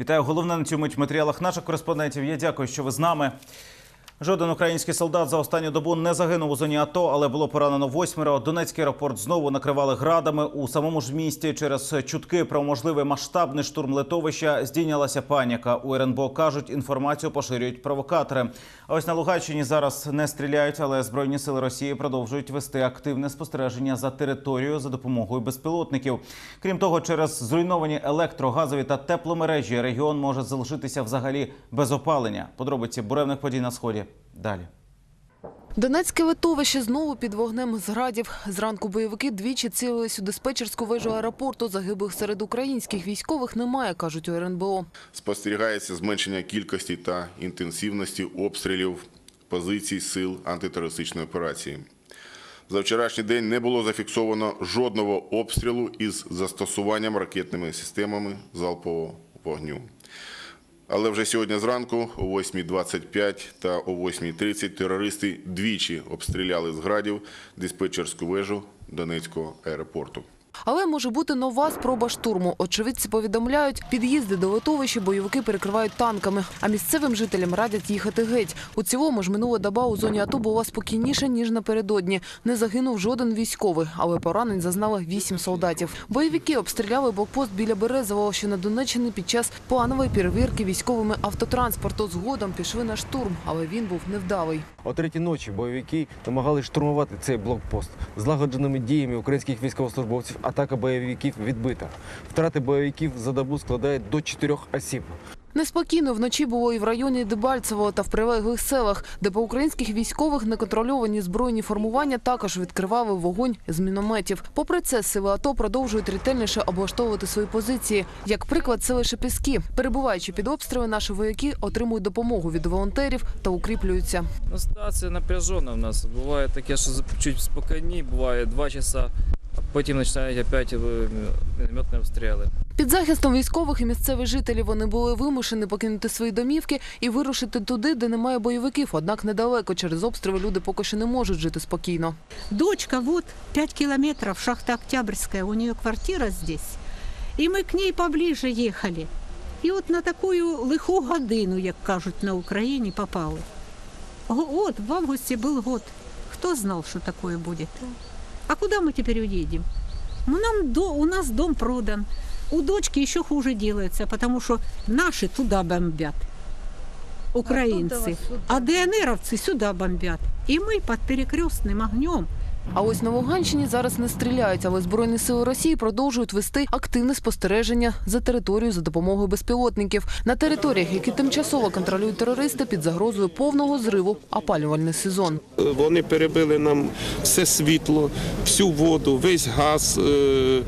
Вітаю головне на цьому матеріалах наших кореспондентів. Я дякую, що ви з нами. Жоден український солдат за останню добу не загинув у зоні АТО, але було поранено восьмеро. Донецький аеропорт знову накривали градами у самому ж місті. Через чутки про можливий масштабний штурм литовища здійнялася паніка. У РНБО кажуть, інформацію поширюють провокатори. А ось на Луганщині зараз не стріляють, але збройні сили Росії продовжують вести активне спостереження за територією за допомогою безпілотників. Крім того, через зруйновані електро, газові та тепломережі регіон може залишитися взагалі без опалення. Подробиці буревних подій на сході. Далі. Донецьке литовище знову під вогнем зградів. Зранку бойовики двічі цілились у диспетчерську вежу аеропорту. Загиблих серед українських військових немає, кажуть у РНБО. Спостерігається зменшення кількості та інтенсивності обстрілів позицій сил антитерористичної операції. За вчорашній день не було зафіксовано жодного обстрілу із застосуванням ракетними системами залпового вогню. Але вже сьогодні зранку о 8.25 та о 8.30 терористи двічі обстріляли з градів диспетчерську вежу Донецького аеропорту. Але може бути нова спроба штурму. Очевидці повідомляють, під'їзди до литовища бойовики перекривають танками, а місцевим жителям радять їхати геть. У цілому ж минула доба у зоні АТО була спокійніша, ніж напередодні. Не загинув жоден військовий, але поранень зазнали вісім солдатів. Бойовики обстріляли блокпост біля Березового, що на Донеччині під час планової перевірки військовими автотранспорту. Згодом пішли на штурм, але він був невдалий. О третій ночі бойовики намагалися штурмувати цей блокпост. Злагодженими діями українських військовослужбовців атака бойовиків відбита. Втрати бойовиків за добу складають до чотирьох осіб. Неспокійно вночі було і в районі Дебальцево та в прилеглих селах, де по українських військових неконтрольовані збройні формування також відкривали вогонь з мінометів. Попри це, сили АТО продовжують ретельніше облаштовувати свої позиції. Як приклад, селище Піски. Перебуваючи під обстріли, наші вояки отримують допомогу від волонтерів та укріплюються. Ну, ситуація напряжена в нас. Буває таке, що чуть спокійні, буває два часа, потім починають опять е, мінометні обстріли. Під захистом військових і місцевих жителів вони були вимушені покинути свої домівки і вирушити туди, де немає бойовиків. Однак недалеко через обстріли люди поки що не можуть жити спокійно. Дочка вот 5 километров, шахта Октябрьская, у нее квартира здесь. І ми к ней поближе їхали. І от на таку лиху годину, як кажуть на Україні, попали. От, в августі був год. Хто знав, що таке буде? А куди ми тепер уїдемо? Ну, нам до, у нас дом продан. У дочки ще хуже делается, потому що наші туди бомбят. Українці. А ДНРовці сюди бомбять. І ми під перекрестним огнем А ось на Луганщині зараз не стріляють, але збройні сили Росії продовжують вести активне спостереження за територією за допомогою безпілотників на територіях, які тимчасово контролюють терористи під загрозою повного зриву опалювальний сезон. Вони перебили нам все світло, всю воду, весь газ, е, е,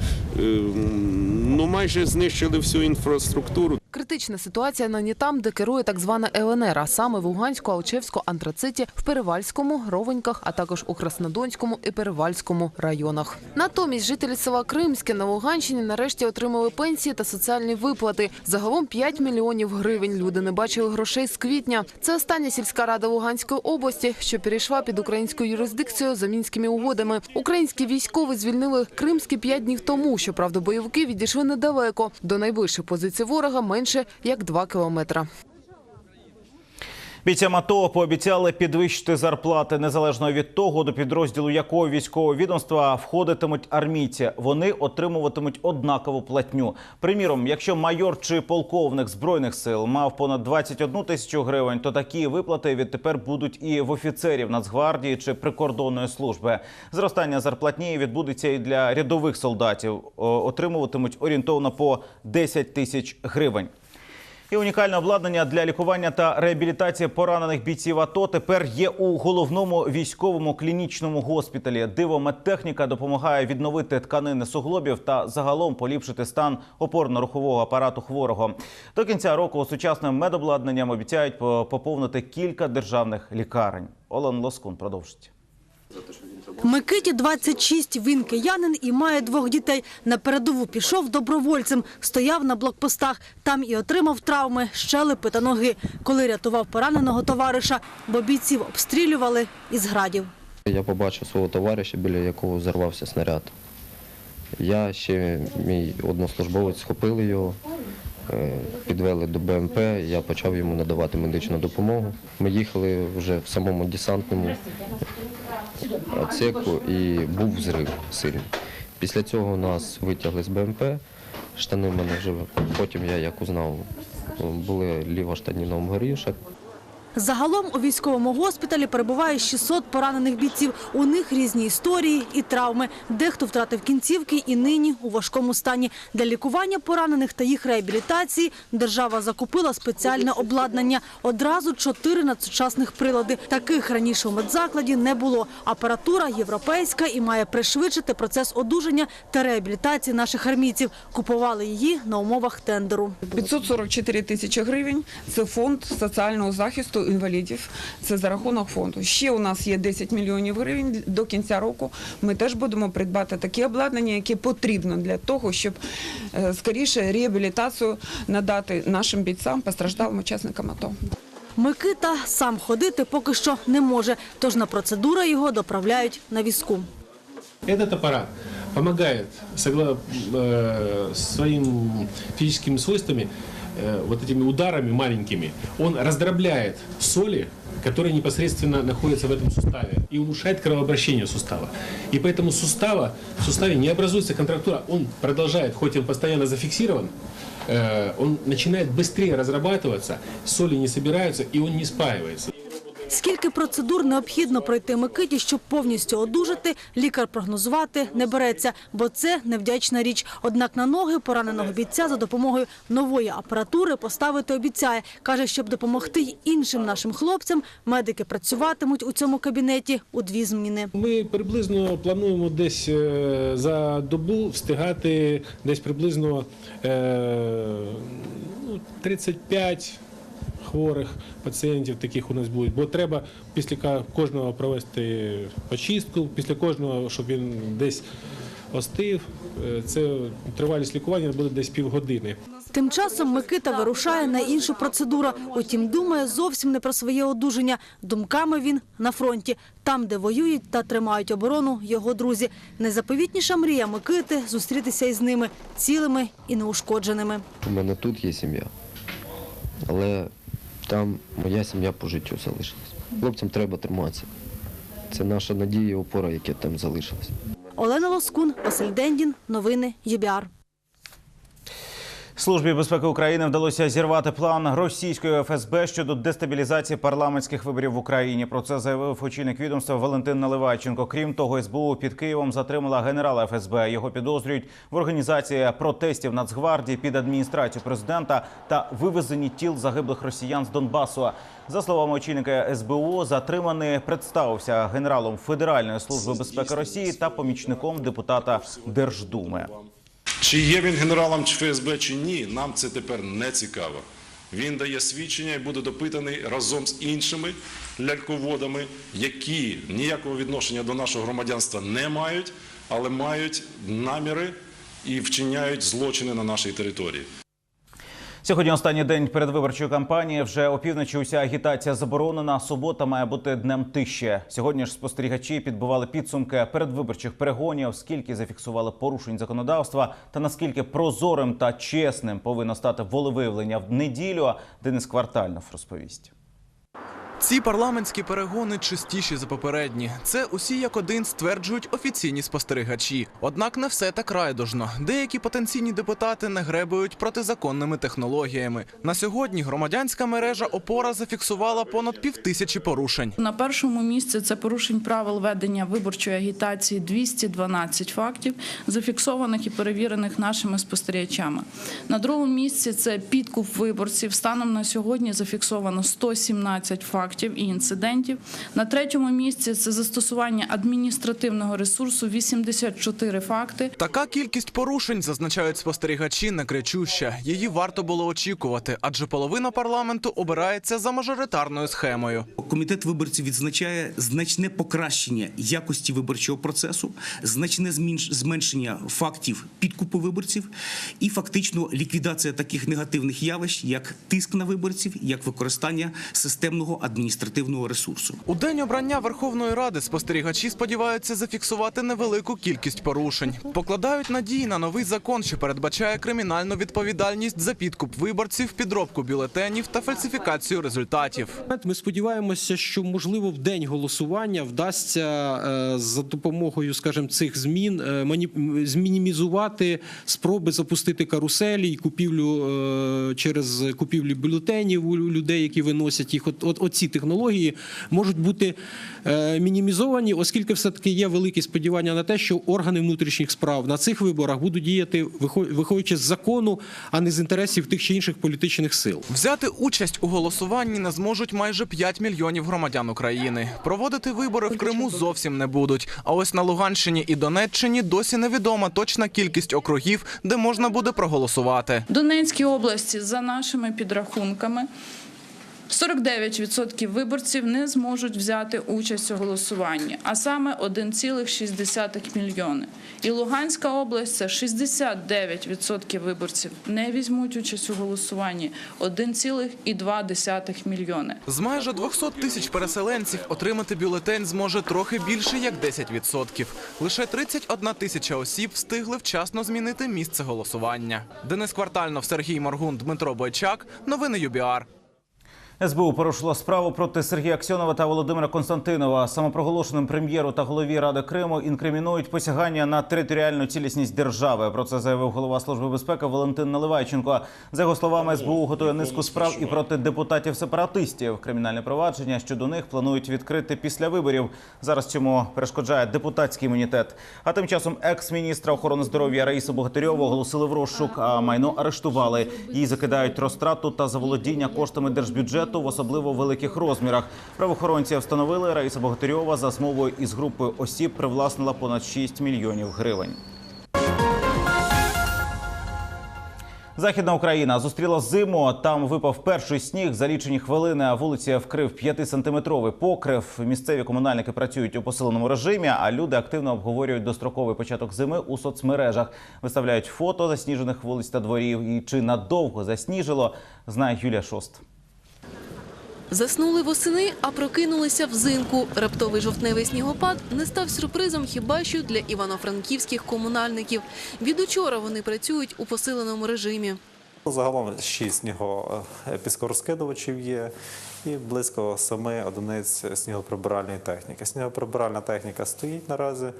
ну майже знищили всю інфраструктуру. Критична ситуація нині там, де керує так звана ЛНР, а саме в Луганську, Алчевську, Антрациті, в Перевальському, Ровеньках, а також у Краснодонському і Перевальському районах. Натомість жителі села Кримське на Луганщині нарешті отримали пенсії та соціальні виплати. Загалом 5 мільйонів гривень. Люди не бачили грошей з квітня. Це остання сільська рада Луганської області, що перейшла під українську юрисдикцію за мінськими угодами. Українські військові звільнили Кримські 5 днів тому. Щоправда, бойовики відійшли недалеко. До найближчої позиції ворога менше як 2 кілометра. Бійцям АТО пообіцяли підвищити зарплати незалежно від того, до підрозділу якого військового відомства входитимуть армійці. Вони отримуватимуть однакову платню. Приміром, якщо майор чи полковник збройних сил мав понад 21 тисячу гривень, то такі виплати відтепер будуть і в офіцерів Нацгвардії чи прикордонної служби. Зростання зарплатні відбудеться і для рядових солдатів. Отримуватимуть орієнтовно по 10 тисяч гривень. І унікальне обладнання для лікування та реабілітації поранених бійців АТО тепер є у головному військовому клінічному госпіталі. Диво медтехніка допомагає відновити тканини суглобів та загалом поліпшити стан опорно-рухового апарату хворого. До кінця року сучасним медобладнанням обіцяють поповнити кілька державних лікарень. Олен Лоскун продовжить. Микиті 26, він киянин і має двох дітей. На передову пішов добровольцем, стояв на блокпостах. Там і отримав травми, щелепи та ноги, коли рятував пораненого товариша, бо бійців обстрілювали із градів. Я побачив свого товариша, біля якого взорвався снаряд. Я ще, мій однослужбовець, схопили його, підвели до БМП, я почав йому надавати медичну допомогу. Ми їхали вже в самому десантному отсеку і був взрив сильний. Після цього нас витягли з БМП, штани в мене вже потім я як узнав, були ліва штаніна обгорівша, Загалом у військовому госпіталі перебуває 600 поранених бійців. У них різні історії і травми. Дехто втратив кінцівки і нині у важкому стані. Для лікування поранених та їх реабілітації держава закупила спеціальне обладнання. Одразу чотири надсучасних прилади. Таких раніше у медзакладі не було. Апаратура європейська і має пришвидшити процес одужання та реабілітації наших армійців. Купували її на умовах тендеру. 544 тисячі гривень – це фонд соціального захисту інвалідів. Це за рахунок фонду. Ще у нас є 10 мільйонів гривень до кінця року. Ми теж будемо придбати таке обладнання, яке потрібно для того, щоб е, скоріше реабілітацію надати нашим бійцям, постраждалим учасникам АТО. Микита сам ходити поки що не може, тож на процедури його доправляють на візку. Этот аппарат помогает согла- э, своим физическими свойствами, э, вот этими ударами маленькими, он раздробляет соли, которые непосредственно находятся в этом суставе и улучшает кровообращение сустава. И поэтому сустава, в суставе не образуется контрактура, он продолжает, хоть он постоянно зафиксирован, э, он начинает быстрее разрабатываться, соли не собираются и он не спаивается. Скільки процедур необхідно пройти Микиті, щоб повністю одужати, лікар прогнозувати не береться, бо це невдячна річ. Однак на ноги пораненого бійця за допомогою нової апаратури поставити обіцяє. Каже, щоб допомогти іншим нашим хлопцям, медики працюватимуть у цьому кабінеті у дві зміни. Ми приблизно плануємо десь е, за добу встигати десь приблизно е, ну, 35 хворих пацієнтів таких у нас будуть. Бо треба після кожного провести очистку, після кожного, щоб він десь остив. Е, Це тривалість лікування буде десь півгодини. Тим часом Микита вирушає на іншу процедуру. Утім, думає зовсім не про своє одужання. Думками він на фронті, там, де воюють та тримають оборону його друзі. Найзаповітніша мрія Микити – зустрітися із ними цілими і неушкодженими. У мене тут є сім'я, але там моя сім'я по життю залишилась. Хлопцям треба триматися. Це наша надія і опора, яка там залишилась. Олена Лоскун, Василь Дендін. Новини ЮБІАР. Службі безпеки України вдалося зірвати план російської ФСБ щодо дестабілізації парламентських виборів в Україні. Про це заявив очільник відомства Валентин Наливайченко. Крім того, СБУ під Києвом затримала генерала ФСБ. Його підозрюють в організації протестів Нацгвардії під адміністрацію президента та вивезенні тіл загиблих росіян з Донбасу. За словами очільника СБУ, затриманий представився генералом Федеральної служби безпеки Росії та помічником депутата Держдуми. Чи є він генералом ФСБ чи ні, нам це тепер не цікаво. Він дає свідчення і буде допитаний разом з іншими ляльководами, які ніякого відношення до нашого громадянства не мають, але мають наміри і вчиняють злочини на нашій території. Сьогодні останній день передвиборчої кампанії. Вже опівночі уся агітація заборонена. Субота має бути днем тиші. Сьогодні ж спостерігачі підбивали підсумки передвиборчих перегонів, скільки зафіксували порушень законодавства, та наскільки прозорим та чесним повинно стати волевиявлення в неділю. Денис Квартальнов розповість. Ці парламентські перегони чистіші за попередні. Це усі як один стверджують офіційні спостерігачі. Однак не все так райдужно. Деякі потенційні депутати не гребують протизаконними технологіями. На сьогодні громадянська мережа опора зафіксувала понад півтисячі порушень. На першому місці це порушень правил ведення виборчої агітації 212 фактів, зафіксованих і перевірених нашими спостерігачами. На другому місці це підкуп виборців. Станом на сьогодні зафіксовано 117 фактів і інцидентів. На третьому місці це застосування адміністративного ресурсу 84 факти. Така кількість порушень, зазначають спостерігачі, не кричуща. Її варто було очікувати, адже половина парламенту обирається за мажоритарною схемою. Комітет виборців відзначає значне покращення якості виборчого процесу, значне змінш- зменшення фактів підкупу виборців і фактично ліквідація таких негативних явищ, як тиск на виборців, як використання системного адміністративного адміністративного ресурсу. У день обрання Верховної Ради спостерігачі сподіваються зафіксувати невелику кількість порушень. Покладають надії на новий закон, що передбачає кримінальну відповідальність за підкуп виборців, підробку бюлетенів та фальсифікацію результатів. Ми сподіваємося, що можливо в день голосування вдасться е, за допомогою, скажімо, цих змін е, змінімізувати спроби запустити каруселі і купівлю е, через купівлю бюлетенів у людей, які виносять їх. От, от оці технології можуть бути е, мінімізовані, оскільки все таки є великі сподівання на те, що органи внутрішніх справ на цих виборах будуть діяти вихо- виходячи з закону, а не з інтересів тих чи інших політичних сил. Взяти участь у голосуванні не зможуть майже 5 мільйонів громадян України. Проводити вибори в Криму зовсім не будуть. А ось на Луганщині і Донеччині досі невідома точна кількість округів, де можна буде проголосувати. Донецькій області, за нашими підрахунками, 49% виборців не зможуть взяти участь у голосуванні, а саме 1,6 мільйони. І Луганська область це 69% виборців не візьмуть участь у голосуванні 1,2 мільйони. З майже 200 тисяч переселенців отримати бюлетень зможе трохи більше як 10%. Лише 31 тисяча осіб встигли вчасно змінити місце голосування. Денис Квартальнов, Сергій Моргун, Дмитро Бойчак. Новини ЮБІАР. СБУ порушило справу проти Сергія Аксьонова та Володимира Константинова. Самопроголошеним прем'єру та голові Ради Криму інкримінують посягання на територіальну цілісність держави. Про це заявив голова служби безпеки Валентин Наливайченко. За його словами, СБУ готує низку справ і проти депутатів-сепаратистів. Кримінальне провадження щодо них планують відкрити після виборів. Зараз цьому перешкоджає депутатський імунітет. А тим часом екс-міністра охорони здоров'я Раїсу Богатирьову оголосили в розшук, а майно арештували. Їй закидають розтрату та заволодіння коштами держбюджету в особливо великих розмірах. Правоохоронці встановили Раїса Богатирьова за змовою із групою осіб привласнила понад 6 мільйонів гривень. Західна Україна зустріла зиму. Там випав перший сніг. За лічені хвилини вулиці вкрив 5-сантиметровий покрив. Місцеві комунальники працюють у посиленому режимі, а люди активно обговорюють достроковий початок зими у соцмережах. Виставляють фото засніжених вулиць та дворів. І чи надовго засніжило, знає Юлія Шост. Заснули восени, а прокинулися взимку. Раптовий жовтневий снігопад не став сюрпризом хіба що для івано-франківських комунальників. Від учора вони працюють у посиленому режимі. Загалом шість сніго піскорозкидувачів є і близько семи одиниць снігоприбиральної техніки. Снігоприбиральна техніка стоїть наразі.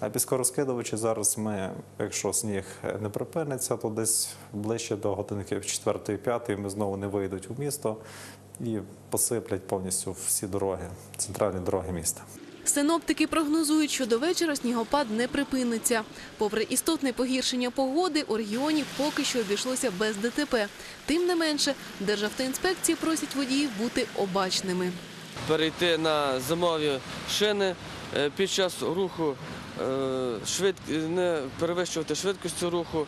А піскорозкидувачі зараз ми, якщо сніг не припиниться, то десь ближче до годинки 4-5 ми знову не вийдуть у місто і посиплять повністю всі дороги, центральні дороги міста. Синоптики прогнозують, що до вечора снігопад не припиниться. Попри істотне погіршення погоди, у регіоні поки що обійшлося без ДТП. Тим не менше, Державтоінспекції просять водіїв бути обачними. перейти на зимові шини е, під час руху, е, швид... не перевищувати швидкості руху,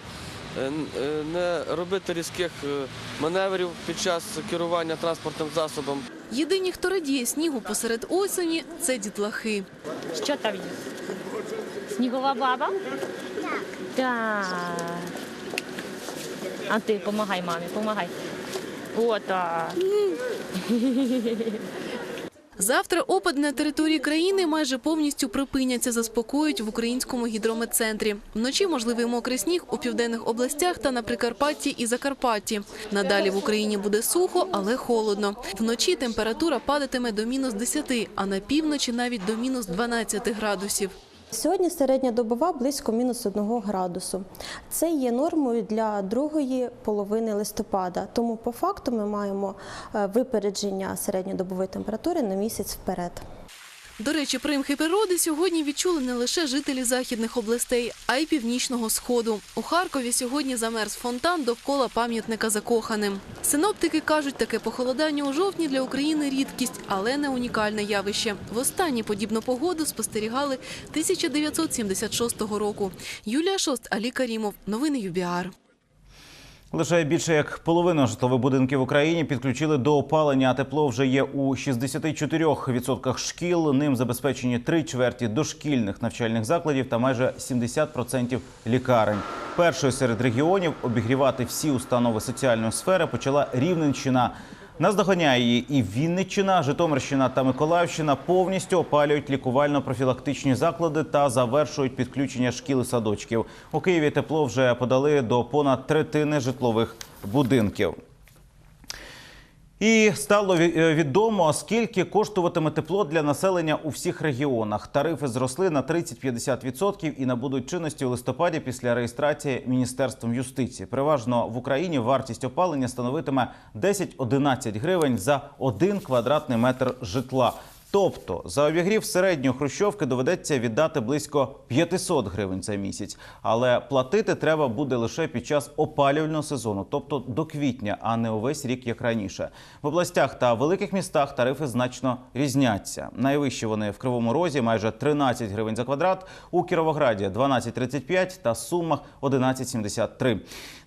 не робити різких е, маневрів під час керування транспортним засобом. Єдині, хто радіє снігу посеред осені, це дітлахи. Що там є? Снігова баба? Так. А ти помагай мамі, помагай. Ота. Завтра опад на території країни майже повністю припиняться, заспокоюють в українському гідрометцентрі. Вночі можливий мокрий сніг у південних областях та на Прикарпатті і Закарпатті. Надалі в Україні буде сухо, але холодно. Вночі температура падатиме до мінус 10, а на півночі навіть до мінус 12 градусів. Сьогодні середня добова близько мінус 1 градусу. Це є нормою для другої половини листопада. Тому по факту ми маємо е, випередження середньодобової температури на місяць вперед. До речі, примхи природи сьогодні відчули не лише жителі західних областей, а й північного сходу. У Харкові сьогодні замерз фонтан довкола пам'ятника закоханим. Синоптики кажуть, таке похолодання у жовтні для України рідкість, але не унікальне явище. Востаннє подібну погоду спостерігали 1976 року. Юлія Шост, Алі Карімов. Новини ЮБІАР. Лише більше як половина житлових будинків в Україні підключили до опалення, а тепло вже є у 64% шкіл. Ним забезпечені три чверті дошкільних навчальних закладів та майже 70% лікарень. Першою серед регіонів обігрівати всі установи соціальної сфери почала Рівненщина. Наздоганяє її і Вінниччина, Житомирщина та Миколаївщина повністю опалюють лікувально-профілактичні заклади та завершують підключення шкіл і садочків. У Києві тепло вже подали до понад третини житлових будинків. І стало е, відомо, скільки коштуватиме тепло для населення у всіх регіонах. Тарифи зросли на 30-50% і набудуть чинності у листопаді після реєстрації Міністерством юстиції. Переважно в Україні вартість опалення становитиме 10-11 гривень за один квадратний метр житла. Тобто за обігрів середньої хрущовки доведеться віддати близько 500 гривень за місяць. Але платити треба буде лише під час опалювального сезону, тобто до квітня, а не увесь рік, як раніше. В областях та великих містах тарифи значно різняться. Найвищі вони в Кривому Розі майже 13 гривень за квадрат, у Кіровограді 12,35 та Сумах 11,73.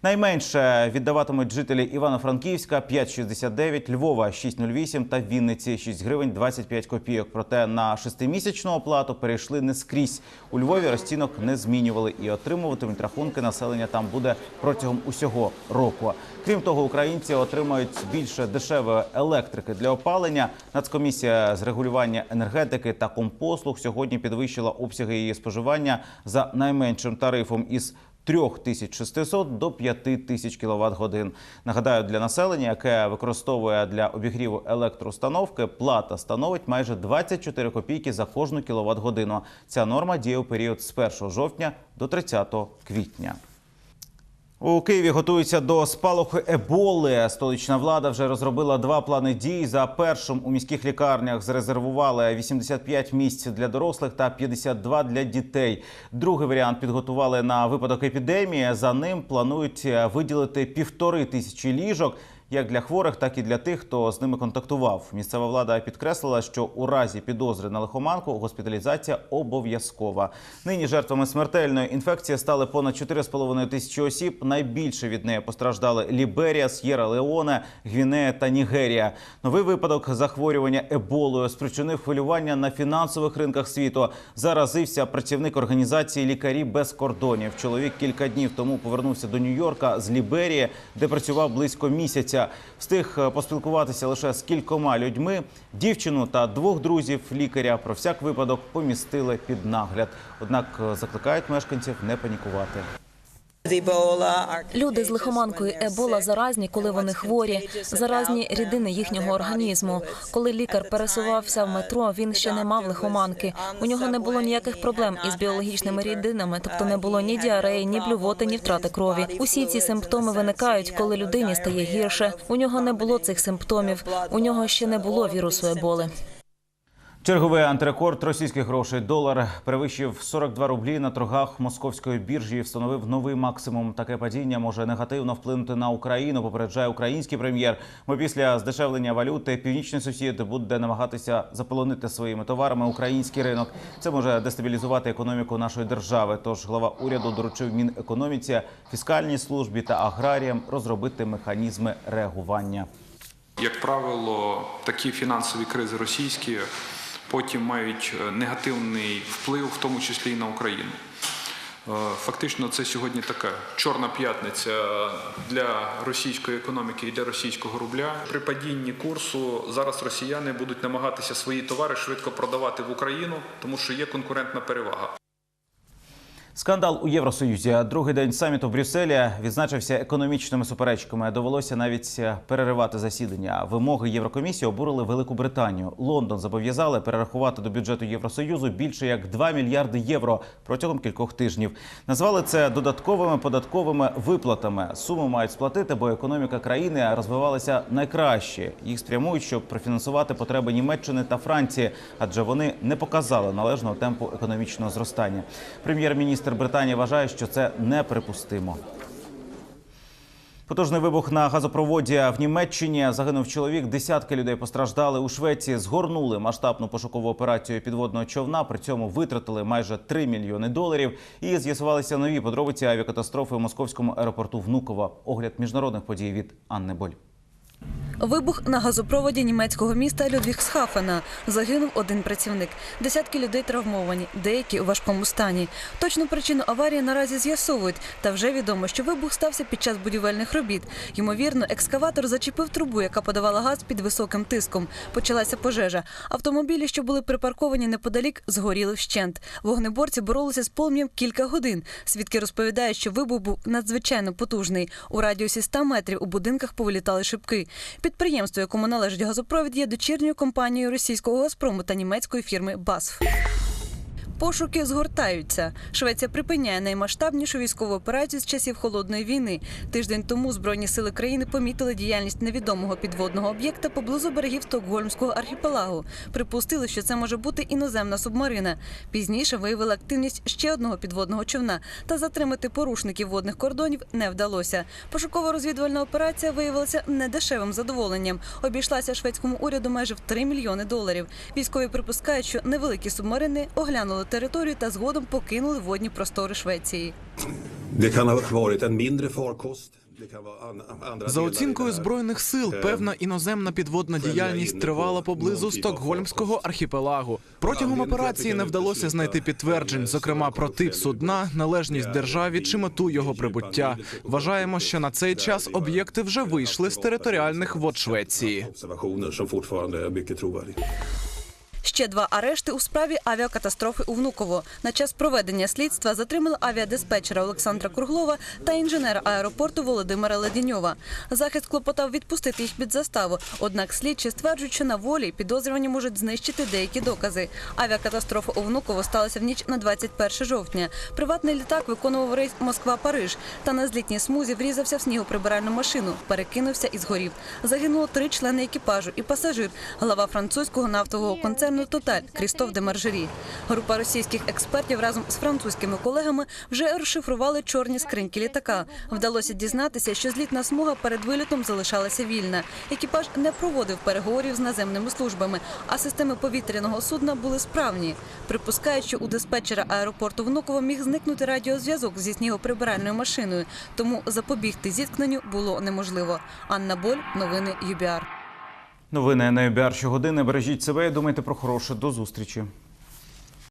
Найменше віддаватимуть жителі Івано-Франківська 5,69, Львова 6,08 та Вінниці 6 гривень 25 копійок. Проте на шестимісячну оплату перейшли не скрізь. У Львові розцінок не змінювали і отримуватимуть рахунки населення там буде протягом усього року. Крім того, українці отримають більше дешевої електрики для опалення. Нацкомісія з регулювання енергетики та компослуг сьогодні підвищила обсяги її споживання за найменшим тарифом із 3600 до 5000 кВт годин. Нагадаю, для населення, яке використовує для обігріву електроустановки, плата становить майже 24 копійки за кожну кВт годину. Ця норма діє у період з 1 жовтня до 30 квітня. У Києві готуються до спалаху еболи. Столична влада вже розробила два плани дій. За першим у міських лікарнях зарезервували 85 місць для дорослих та 52 для дітей. Другий варіант підготували на випадок епідемії. За ним планують виділити півтори тисячі ліжок. Як для хворих, так і для тих, хто з ними контактував. Місцева влада підкреслила, що у разі підозри на лихоманку госпіталізація обов'язкова. Нині жертвами смертельної інфекції стали понад 4,5 тисячі осіб. Найбільше від неї постраждали Ліберія, С'єра Леоне, Гвінея та Нігерія. Новий випадок захворювання еболою спричинив хвилювання на фінансових ринках світу. Заразився працівник організації Лікарі без кордонів. Чоловік кілька днів тому повернувся до Нью-Йорка з Ліберії, де працював близько місяця. Встиг е, поспілкуватися лише з кількома людьми. Дівчину та двох друзів лікаря про всяк випадок помістили під нагляд. Однак е, закликають мешканців не панікувати. Люди з лихоманкою Ебола заразні, коли вони хворі, заразні рідини їхнього організму. Коли лікар пересувався в метро, він ще не мав лихоманки. У нього не було ніяких проблем із біологічними рідинами, тобто не було ні діареї, ні блювоти, ні втрати крові. Усі ці симптоми виникають, коли людині стає гірше. У нього не було цих симптомів. У нього ще не було вірусу Еболи. Черговий антирекорд російських грошей. Долар перевищив 42 рублі на торгах московської біржі. і Встановив новий максимум. Таке падіння може негативно вплинути на Україну. Попереджає український прем'єр. Бо після здешевлення валюти північний сусід буде намагатися заполонити своїми товарами український ринок. Це може дестабілізувати економіку нашої держави. Тож глава уряду доручив Мінекономіці, фіскальній службі та аграріям розробити механізми реагування. Як правило, такі фінансові кризи російські потім мають е, негативний вплив, в тому числі і на Україну. Е, Фактично, це сьогодні така чорна п'ятниця для російської економіки і для російського рубля. При падінні курсу зараз росіяни будуть намагатися свої товари швидко продавати в Україну, тому що є конкурентна перевага. Скандал у Євросоюзі. Другий день саміту в Брюсселі відзначився економічними суперечками. Довелося навіть переривати засідання. Вимоги Єврокомісії обурили Велику Британію. Лондон зобов'язали перерахувати до бюджету Євросоюзу більше як 2 мільярди євро протягом кількох тижнів. Назвали це додатковими податковими виплатами. Суму мають сплатити, бо економіка країни розвивалася найкраще. Їх спрямують, щоб профінансувати потреби Німеччини та Франції, адже вони не показали належного темпу економічного зростання. Прем'єр-міністр Британії вважає, що це неприпустимо. Потужний вибух на газопроводі в Німеччині загинув чоловік. Десятки людей постраждали у Швеції. Згорнули масштабну пошукову операцію підводного човна. При цьому витратили майже 3 мільйони доларів. І з'ясувалися нові подробиці авіакатастрофи у московському аеропорту Внуково. Огляд міжнародних подій від Анни Боль. Вибух на газопроводі німецького міста Людвігсхафена. Загинув один працівник. Десятки людей травмовані, деякі у важкому стані. Точну причину аварії наразі з'ясовують. Та вже відомо, що вибух стався під час будівельних робіт. Ймовірно, екскаватор зачепив трубу, яка подавала газ під високим тиском. Почалася пожежа. Автомобілі, що були припарковані неподалік, згоріли вщент. Вогнеборці боролися з полум'ям кілька годин. Свідки розповідають, що вибух був надзвичайно потужний. У радіусі 100 метрів у будинках повилітали шибки. Підприємство, якому належить газопровід, є дочірньою компанією російського Газпрому та німецької фірми БАСФ. Пошуки згортаються. Швеція припиняє наймасштабнішу військову операцію з часів холодної війни. Тиждень тому збройні сили країни помітили діяльність невідомого підводного об'єкта поблизу берегів Стокгольмського архіпелагу. Припустили, що це може бути іноземна субмарина. Пізніше виявили активність ще одного підводного човна. Та затримати порушників водних кордонів не вдалося. Пошуково-розвідувальна операція виявилася недешевим задоволенням. Обійшлася шведському уряду майже в 3 мільйони доларів. Військові припускають, що невеликі субмарини оглянули територію та згодом покинули водні простори Швеції. За оцінкою збройних сил, певна іноземна підводна діяльність тривала поблизу Стокгольмського архіпелагу. Протягом операції не вдалося знайти підтверджень, зокрема про тип судна, належність державі чи мету його прибуття. Вважаємо, що на цей час об'єкти вже вийшли з територіальних вод Швеції. Ще два арешти у справі авіакатастрофи у Внуково. На час проведення слідства затримали авіадиспетчера Олександра Круглова та інженера аеропорту Володимира Ледіньова. Захист клопотав відпустити їх під заставу. Однак слідчі стверджують, що на волі підозрювані можуть знищити деякі докази. Авіакатастрофа у Внуково сталася в ніч на 21 жовтня. Приватний літак виконував рейс Москва-Париж та на злітній смузі врізався в снігоприбиральну машину, перекинувся і згорів. Загинуло три члени екіпажу і пасажир, глава французького нафтового концерну Тоталь Крістоф де Маржері. Група російських експертів разом з французькими колегами вже розшифрували чорні скриньки літака. Вдалося дізнатися, що злітна смуга перед вилітом залишалася вільна. Екіпаж не проводив переговорів з наземними службами, а системи повітряного судна були справні. Припускають, що у диспетчера аеропорту Внуково міг зникнути радіозв'язок зі снігоприбиральною машиною, тому запобігти зіткненню було неможливо. Анна Боль, новини ЮБІАР. Новини на години. Бережіть себе і думайте про хороше. До зустрічі.